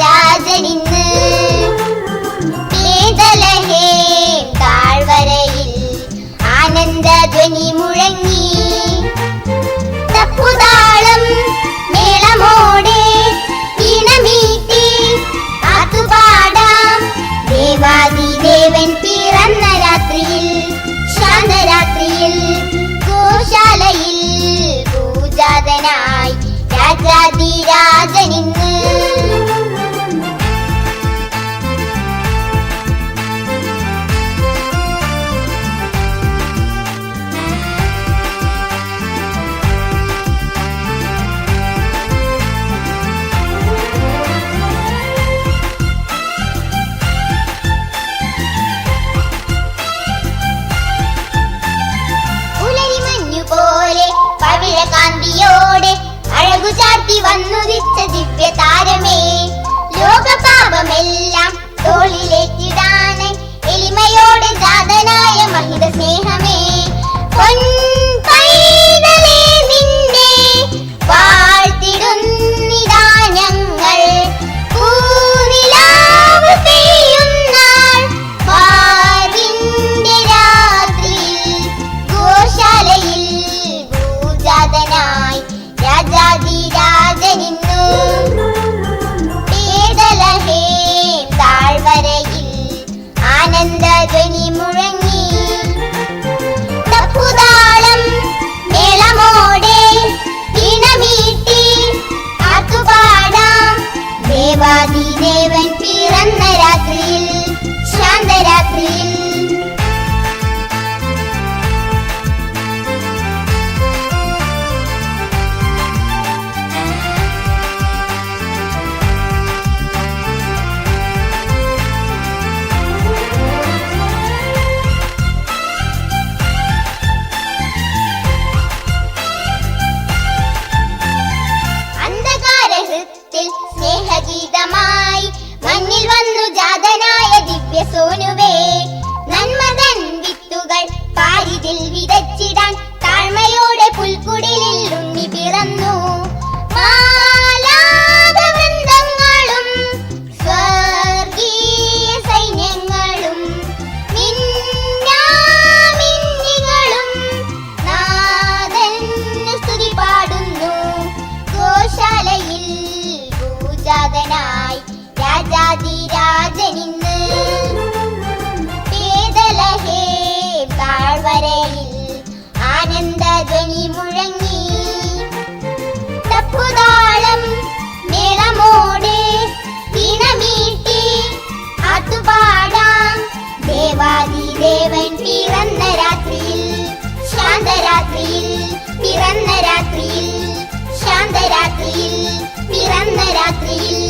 രാജനിന്ന് പേതലഹേ താഴ്വരയിൽ ആനന്ദ ധ്വനി മുഴങ്ങി. തപ്പുതാളം മേളമോടെ ഇണമീട്ടി അതുപാടാം ദേവാദി ദേവൻ പിറന്ന രാത്രിയിൽ ശാന്തരാത്രിയിൽ ഗോശാലയിൽ പൂജാതനായി രാജാതിരാ രാജാതിരാജനിന്ന് പേതലഹേ താഴ്വരയിൽ ആനന്ദധ്വനി മുഴങ്ങി. തപ്പുതാളം മേളമോടെ വീണമീട്ടി അതുപാടാം ദേവാദിദേവൻ പിറന്ന രാത്രിയിൽ ശാന്തരാത്രിയിൽ പിറന്ന രാത്രിയിൽ ശാന്തരാത്രിയിൽ പിറന്ന രാത്രിയിൽ.